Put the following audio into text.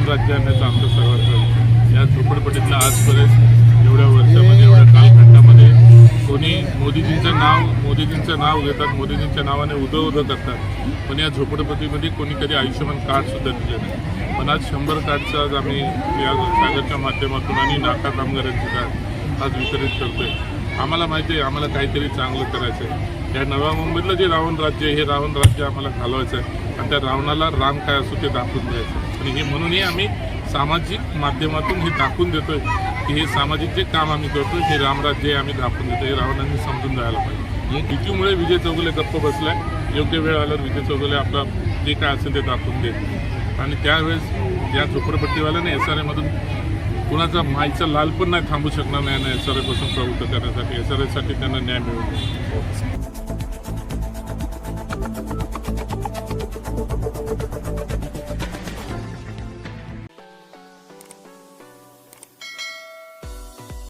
साम्राज्य आणण्याचा आमचा सर्वांचा या झोपडपट्टीतला आजपर्यंत एवढ्या वर्षामध्ये एवढ्या कालखंडामध्ये कोणी मोदीजींचं नाव मोदीजींचं नाव घेतात मोदीजींच्या नावाने उदं उदं करतात. पण या झोपडपट्टीमध्ये कोणी कधी आयुष्यमान कार्डसुद्धा दिले नाही. पण आज शंभर कार्डचं आज आम्ही या सागरच्या माध्यमातून आणि नाका कामगारांचे कार्ड आज वितरित करतोय. आम्हाला माहिती आहे आम्हाला काहीतरी चांगलं करायचं आहे या नव्या मुंबईतलं जे रावण राज्य आहे हे रावण राज्य आम्हाला घालवायचं आहे आणि त्या रावणाला राम काय असो ते दाखवून द्यायचं. आणि हे म्हणूनही आम्ही सामाजिक माध्यमातून हे दाखवून देतोय की हे सामाजिक जे काम आम्ही करतो हे रामराज्य हे आम्ही दाखवून देतो हे रावणांनी समजून जायला पाहिजे. युतीमुळे विजय चौगुले गप्प बसलाय. योग्य वेळ आल्यावर विजय चौगुले आपला जे काय असेल ते दाखवून देत आणि त्यावेळेस या झोपडपट्टीवाल्याने एस आर एमधून कुणाचा माईचा लाल पण नाही थांबू शकणार नाही एस आर एपासून प्रवृत्त करण्यासाठी एस आर एसाठी त्यांना न्याय मिळवून